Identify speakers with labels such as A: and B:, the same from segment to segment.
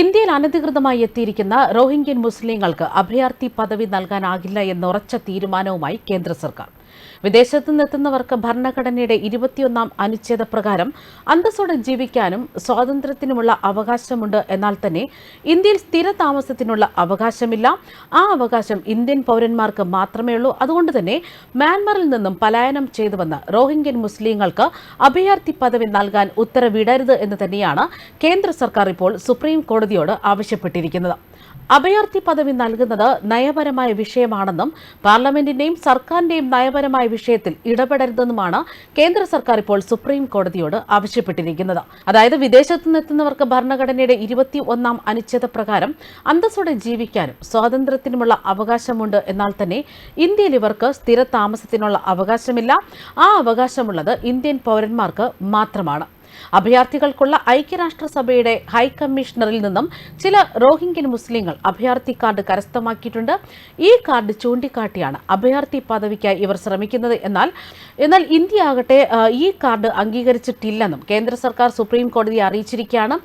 A: ഇന്ത്യയിൽ അനധികൃതമായി എത്തിയിരിക്കുന്ന റോഹിംഗ്യൻ മുസ്ലിങ്ങൾക്ക് അഭയാർത്ഥി പദവി നൽകാനാകില്ല എന്ന ഉറച്ച തീരുമാനവുമായി കേന്ദ്ര സർക്കാർ. വിദേശത്തു നിന്നെത്തുന്നവർക്ക് ഭരണഘടനയുടെ ഇരുപത്തിയൊന്നാം അനുച്ഛേദ പ്രകാരം അന്തസ്സോടെ ജീവിക്കാനും സ്വാതന്ത്ര്യത്തിനുമുള്ള അവകാശമുണ്ട് എന്നാൽ തന്നെ ഇന്ത്യയിൽ സ്ഥിര താമസത്തിനുള്ള അവകാശമില്ല. ആ അവകാശം ഇന്ത്യൻ പൗരന്മാർക്ക് മാത്രമേ ഉള്ളൂ. അതുകൊണ്ട് തന്നെ മ്യാൻമറിൽ നിന്നും പലായനം ചെയ്തു വന്ന റോഹിംഗ്യൻ മുസ്ലിങ്ങൾക്ക് അഭയാർത്ഥി പദവി നൽകാൻ ഉത്തരവിടരുത് എന്ന് തന്നെയാണ് കേന്ദ്ര സർക്കാർ ഇപ്പോൾ സുപ്രീം കോടതിയോട് ആവശ്യപ്പെട്ടിരിക്കുന്നത്. അഭയാർത്ഥി പദവി നൽകുന്നത് നയപരമായ വിഷയമാണെന്നും പാർലമെന്റിന്റെയും സർക്കാരിന്റെയും നയപരമായ വിഷയത്തിൽ ഇടപെടരുതെന്നുമാണ് കേന്ദ്ര സർക്കാർ ഇപ്പോൾ സുപ്രീം കോടതിയോട് ആവശ്യപ്പെട്ടിരിക്കുന്നത്. അതായത് വിദേശത്തു നിന്നെത്തുന്നവർക്ക് ഭരണഘടനയുടെ ഇരുപത്തി ഒന്നാം അനുച്ഛേദ പ്രകാരം അന്തസ്സോടെ ജീവിക്കാനും സ്വാതന്ത്ര്യത്തിനുമുള്ള അവകാശമുണ്ട് എന്നാൽ തന്നെ ഇന്ത്യയിൽ ഇവർക്ക് സ്ഥിര താമസത്തിനുള്ള അവകാശമില്ല. ആ അവകാശമുള്ളത് ഇന്ത്യൻ പൗരന്മാർക്ക് മാത്രമാണ്. അഭയാർത്ഥികൾക്കുള്ള ഐക്യരാഷ്ട്രസഭയുടെ ഹൈക്കമ്മീഷണറിൽ നിന്നും ചില റോഹിംഗ്യൻ മുസ്ലിങ്ങൾ അഭയാർത്ഥി കാർഡ് കരസ്ഥമാക്കിയിട്ടുണ്ട്. ഈ കാർഡ് ചൂണ്ടിക്കാട്ടിയാണ് അഭയാർത്ഥി പദവിക്കായി ഇവർ ശ്രമിക്കുന്നത്. എന്നാൽ എന്നാൽ ഇന്ത്യ ആകട്ടെ ഈ കാർഡ് അംഗീകരിച്ചിട്ടില്ലെന്നും കേന്ദ്ര സർക്കാർ സുപ്രീം കോടതിയെ അറിയിച്ചിരിക്കുകയാണ്.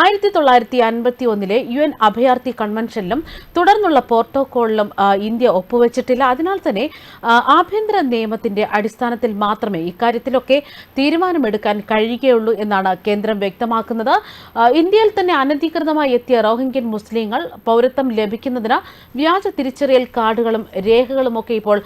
A: ആയിരത്തി തൊള്ളായിരത്തി അൻപത്തി ഒന്നിലെ യു എൻ അഭയാർത്ഥി കൺവെൻഷനിലും തുടർന്നുള്ള പ്രോട്ടോകോളിലും ഇന്ത്യ ഒപ്പുവെച്ചിട്ടില്ല. അതിനാൽ തന്നെ ആഭ്യന്തര നിയമത്തിന്റെ അടിസ്ഥാനത്തിൽ മാത്രമേ ഇക്കാര്യത്തിലൊക്കെ തീരുമാനമെടുക്കാൻ കഴിയുകയുള്ളൂ എന്നാണ് കേന്ദ്രം വ്യക്തമാക്കുന്നത്. ഇന്ത്യയിൽ തന്നെ അനധികൃതമായി എത്തിയ റോഹിംഗ്യൻ മുസ്ലിങ്ങൾ പൗരത്വം ലഭിക്കുന്നതിന് വ്യാജ തിരിച്ചറിയൽ കാർഡുകളും രേഖകളും ഒക്കെ ഇപ്പോൾ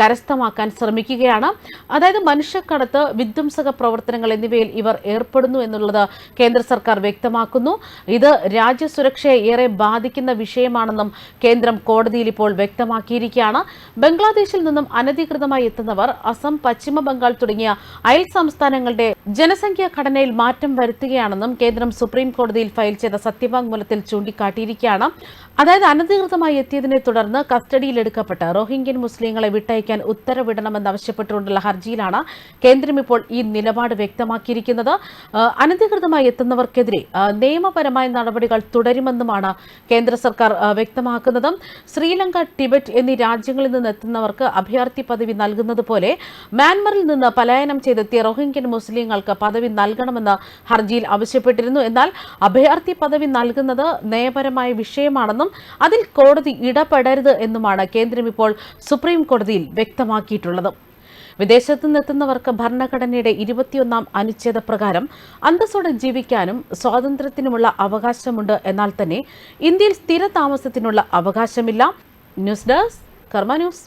A: കരസ്ഥമാക്കാൻ ശ്രമിക്കുകയാണ്. അതായത് മനുഷ്യക്കടത്ത് വിധ്വംസക പ്രവർത്തനങ്ങൾ എന്നിവയിൽ ഇവർ ഏർപ്പെടുന്നു എന്നുള്ളത് കേന്ദ്ര സർക്കാർ വ്യക്തമാക്കുന്നു. ഇത് രാജ്യസുരക്ഷയെ ഏറെ ബാധിക്കുന്ന വിഷയമാണെന്നും കേന്ദ്രം കോടതിയിൽ ഇപ്പോൾ വ്യക്തമാക്കിയിരിക്കുകയാണ്. ബംഗ്ലാദേശിൽ നിന്നും അനധികൃതമായി എത്തുന്നവർ അസം പശ്ചിമ ബംഗാൾ തുടങ്ങിയ അയൽ സംസ്ഥാനങ്ങളുടെ ജനസംഖ്യാ ഘടനയിൽ മാറ്റം വരുത്തുകയാണെന്നും കേന്ദ്രം സുപ്രീം കോടതിയിൽ ഫയൽ ചെയ്ത സത്യവാങ്മൂലത്തിൽ ചൂണ്ടിക്കാട്ടിയിരിക്കുകയാണ്. അതായത് അനധികൃതമായി എത്തിയതിനെ തുടർന്ന് കസ്റ്റഡിയിലെടുക്കപ്പെട്ട റോഹിംഗ്യൻ മുസ്ലിങ്ങളെ വിട്ടയക്കാൻ ഉത്തരവിടണമെന്നാവശ്യപ്പെട്ടുകൊണ്ടുള്ള ഹർജിയിലാണ് കേന്ദ്രം ഇപ്പോൾ ഈ നിലപാട് വ്യക്തമാക്കിയിരിക്കുന്നത്. അനധികൃതമായി എത്തുന്നവർക്കെതിരെ നിയമപരമായ നടപടികൾ തുടരുമെന്നുമാണ് കേന്ദ്ര സർക്കാർ വ്യക്തമാക്കുന്നതും. ശ്രീലങ്ക ടിബറ്റ് എന്നീ രാജ്യങ്ങളിൽ നിന്ന് എത്തുന്നവർക്ക് അഭയാർത്ഥി പദവി നൽകുന്നത് പോലെ മ്യാൻമറിൽ നിന്ന് പലായനം ചെയ്തെത്തിയ റോഹിംഗ്യൻ മുസ്ലിങ്ങൾക്ക് പദവി നൽകണമെന്ന് ഹർജിയിൽ ആവശ്യപ്പെട്ടിരുന്നു. എന്നാൽ അഭയാർത്ഥി പദവി നൽകുന്നത് നയപരമായ വിഷയമാണെന്നും അതിൽ കോടതി ഇടപെടരുത് എന്നുമാണ് കേന്ദ്രം ഇപ്പോൾ സുപ്രീം കോടതിയിൽ വ്യക്തമാക്കിയിട്ടുള്ളത്. വിദേശത്തു നിന്നെത്തുന്നവർക്ക് ഭരണഘടനയുടെ ഇരുപത്തിയൊന്നാം അനുച്ഛേദ പ്രകാരം അന്തസ്സോടെ ജീവിക്കാനും സ്വാതന്ത്ര്യത്തിനുമുള്ള അവകാശമുണ്ട് എന്നാൽ തന്നെ ഇന്ത്യയിൽ സ്ഥിര താമസത്തിനുള്ള അവകാശമില്ല. News desk Karma news.